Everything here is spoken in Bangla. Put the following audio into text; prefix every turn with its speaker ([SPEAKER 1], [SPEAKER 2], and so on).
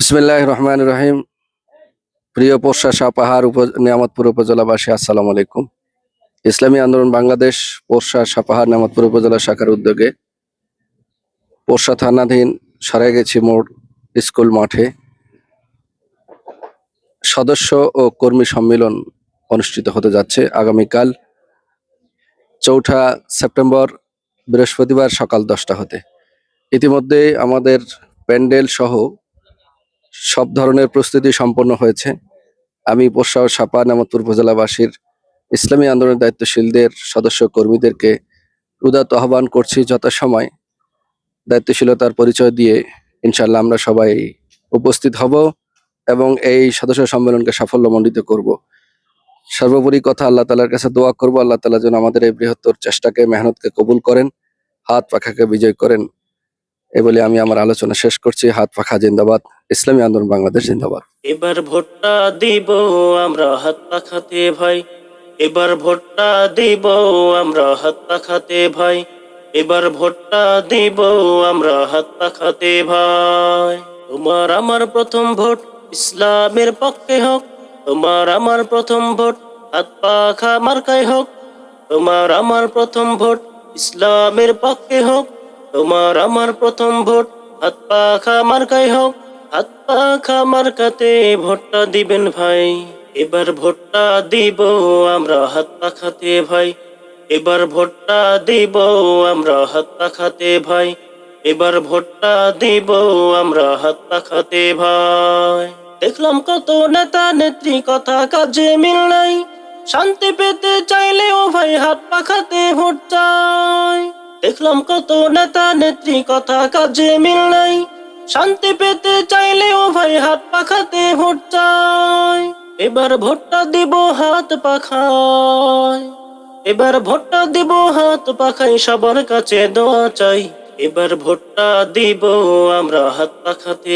[SPEAKER 1] বিসমিল্লাহ রহমান রহিম প্রিয় পোষা সাপাহার উপ নিয়ামতপুর উপজেলাবাসী, আসসালামু আলাইকুম। ইসলামী আন্দোলন বাংলাদেশ পোষা সাপাহার নিয়ামতপুর উপজেলা শাখার উদ্যোগে পোষা থানাধীন সারাইগেছি মোড় স্কুল মাঠে সদস্য ও কর্মী সম্মেলন অনুষ্ঠিত হতে যাচ্ছে। আগামীকাল চৌঠা সেপ্টেম্বর বৃহস্পতিবার সকাল দশটা হতে। ইতিমধ্যে আমাদের প্যান্ডেল সহ সব ধরনের প্রস্তুতি সম্পন্ন হয়েছে। আমি পোষা ও সাপা নামতপুর উপজেলাবাসীর ইসলামী আন্দোলনের দায়িত্বশীলদের সদস্য কর্মীদেরকে উদাত আহ্বান করছি যথাসময়। দায়িত্বশীলতার পরিচয় দিয়ে ইনশাল্লাহ আমরা সবাই উপস্থিত হব এবং এই সদস্য সম্মেলনকে সাফল্যমণ্ডিত করব। সর্বোপরি কথা আল্লাহ তালার কাছে দোয়া করব। আল্লাহ তালা যেন আমাদের এই বৃহত্তর চেষ্টাকে, মেহনতকে কবুল করেন, হাত পাখাকে বিজয় করেন। এ বলে আমি আমার আলোচনা শেষ করছি। হাত পাখা জিন্দাবাদ। ইসলামী আন্দোলন বাংলাদেশ জিন্দাবাদ।
[SPEAKER 2] এবার ভোটটা দিব আমরা হাত পাখাতে ভাই। এবার ভোটটা দিব আমরা হাত পাখাতে ভাই। এবার ভোটটা দিব আমরা হাত পাখাতে ভাই। তোমার আমার প্রথম ভোট ইসলামের পক্ষে হোক। তোমার আমার প্রথম ভোট হাত পাখা মার্কাই হোক। তোমার আমার প্রথম ভোট ইসলামের পক্ষে হোক। তোমার আমার প্রথম ভোট। হাত পা পাখা মার্কাই হোক হাত পা পাখা মার্কাতে ভোটটা দিবেন ভাই। এবার ভোটটা দিব আমরা হাত পাখাতে ভাই। এবার ভোটটা দিব আমরা হাত পাখাতে ভাই। এবার ভোটটা দিব আমরা হাত পাখাতে ভাই। দেখলাম কত নেতা নেত্রী, কথা কাজে মিল নাই। শান্তি পেতে চাইলেও ভাই হাত পাখাতে ভোট চাই। দেখলাম কত নেতা নেত্রী, কথা কাজে মিল নাই। শান্তি পেতে চাইলেও ভাই হাত পাখাতে ভোট চাই। এবার ভোটটা দিব হাত পাখায়। এবার ভোটটা দিব হাত পাখাই সবার কাছে দোয়া চাই। এবার ভোটটা দিব আমরা হাত পাখাতে